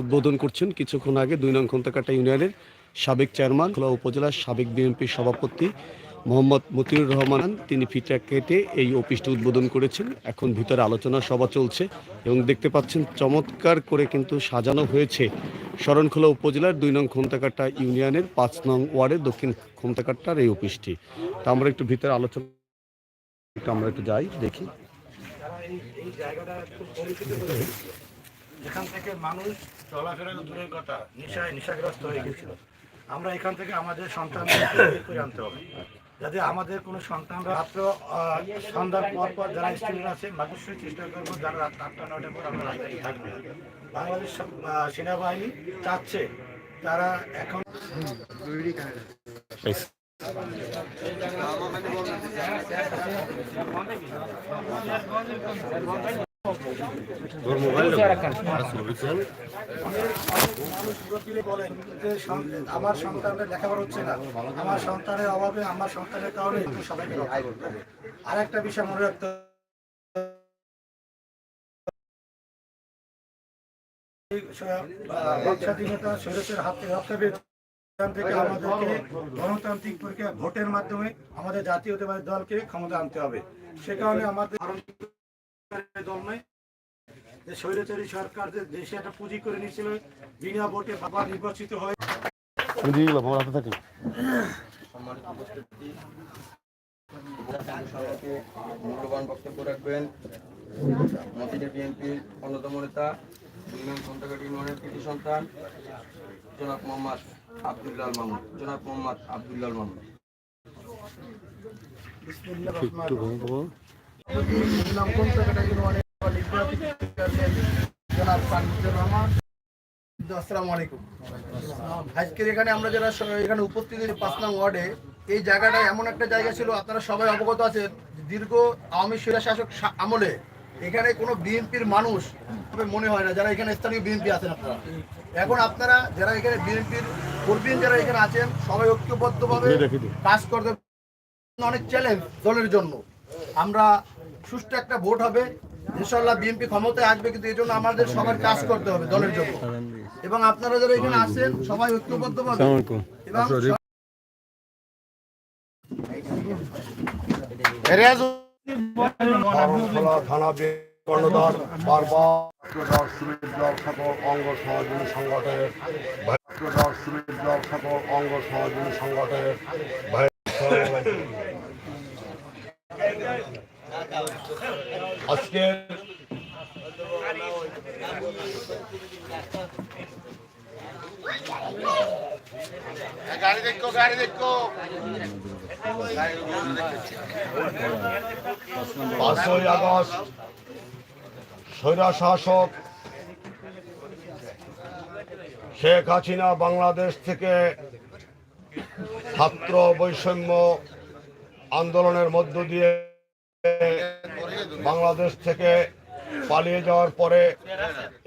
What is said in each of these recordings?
উদ্বোধন করছেন কিছুক্ষণ আগে দুই নং খন্তাকাটা ইউনিয়নের সাবেক চেয়ারম্যান, খোলা উপজেলার সাবেক বিএনপির সভাপতি মোহাম্মদ মতিউর রহমান। তিনি ফিটা কেটে এই অফিসটি উদ্বোধন করেছেন। এখন ভিতরে আলোচনা সভা চলছে এবং দেখতে পাচ্ছেন চমৎকার করে কিন্তু সাজানো হয়েছে। শরণখোলা উপজেলার দুই নং খন্তাকাটা ইউনিয়নের পাঁচ নং ওয়ার্ডের দক্ষিণ খন্তাকাটার এই অফিসটি। তা আমরা একটু ভিতরে আলোচনা আমরা একটু যাই, দেখি। যেখান থেকে মানুষ চলাফেরা দূরের কথা, নেশায় নেশাগ্রস্ত হয়ে গেছিল আমরা এখান থেকে আমাদের সন্তানদেরকে বের করে আনতে হবে। যাতে আমাদের কোনো সন্তানরা রাত্র সন্ধ্যার পর পর যারা স্টুডেন্ট আছে অবশ্যই চেষ্টা করব, যারা রাত আটটা নয়টার পর আমরা রাস্তায় থাকবে। বাংলাদেশ সেনাবাহিনী চাচ্ছে তারা এখন আমার সন্তানের লেখাপড়া হচ্ছে না। আমার সন্তানের অভাবে, আমার সন্তানের কারণে সবাইকে আর একটা বিষয় মনে রাখতে গণতান্ত্রিক প্রক্রিয়া, ভোটের মাধ্যমে আমাদের জাতীয়তাবাদী দলকে ক্ষমতা আনতে হবে। সে কারণে আমাদের দল নয়। যে স্বৈরাচারী সরকার যে দেশে একটা পুঁজি করে নিয়েছিল বিনা ভোটে বাবা নির্বাচিত হয়। সম্মানিত উপস্থিতি সবাইকে মূল্যবান বক্তব্য রাখবেন। মতিনের বিএনপির অন্যতম নেতা সন্তান জনাব মোহাম্মদ আবদুল্লাল মামুন। জনাব মোহাম্মদ আবদুল্লাল মামুন। আসসালামু আলাইকুম আজকের এখানে আমরা যারা এখানে উপস্থিত হয়েছি পাঁচ নং ওয়ার্ডে এই জায়গাটা এমন একটা জায়গা ছিল আপনারা সবাই অবগত আছেন দীর্ঘ আওয়ামী স্বৈরা শাসক আমলে এখানে কোনো বিএনপির মানুষ মনে হয় না যারা এখানে স্থানীয় বিএনপি আছেন আপনারা। এখন আপনারা যারা এখানে বিএনপির কর্মী যারা এখানে আছেন সবাই ঐক্যবদ্ধভাবে কাজ করতে অনেক চ্যালেঞ্জ দলের জন্য। আমরা সুষ্ঠু একটা ভোট হবে। ইনশাল্লাহ বিএনপি ক্ষমতায় আসবে কিন্তু এই জন্য আমাদের সবার কাজ করতে হবে দলের জন্য। এবং আপনারা যারা এখানে আসেন সবাই ঐক্যবদ্ধ এবং থানা কর্ণধার বারবার শ্রমিক দল সকল অঙ্গ সমাজনী সংগঠনের দল শ্রমিক দল সকল অঙ্গ সমাজনী সংগঠনের ভাই- আজকে পাঁচই আগস্ট শাসক শেখ হাসিনা বাংলাদেশ থেকে ছাত্র বৈষম্য আন্দোলনের মধ্য দিয়ে বাংলাদেশ থেকে পালিয়ে যাওয়ার পরে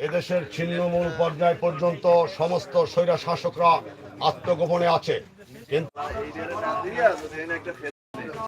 এদেশের ছিন্নমূল পর্যায় পর্যন্ত সমস্ত স্বৈরা শাসকরা আত্মগোপনে আছে। কিন্তু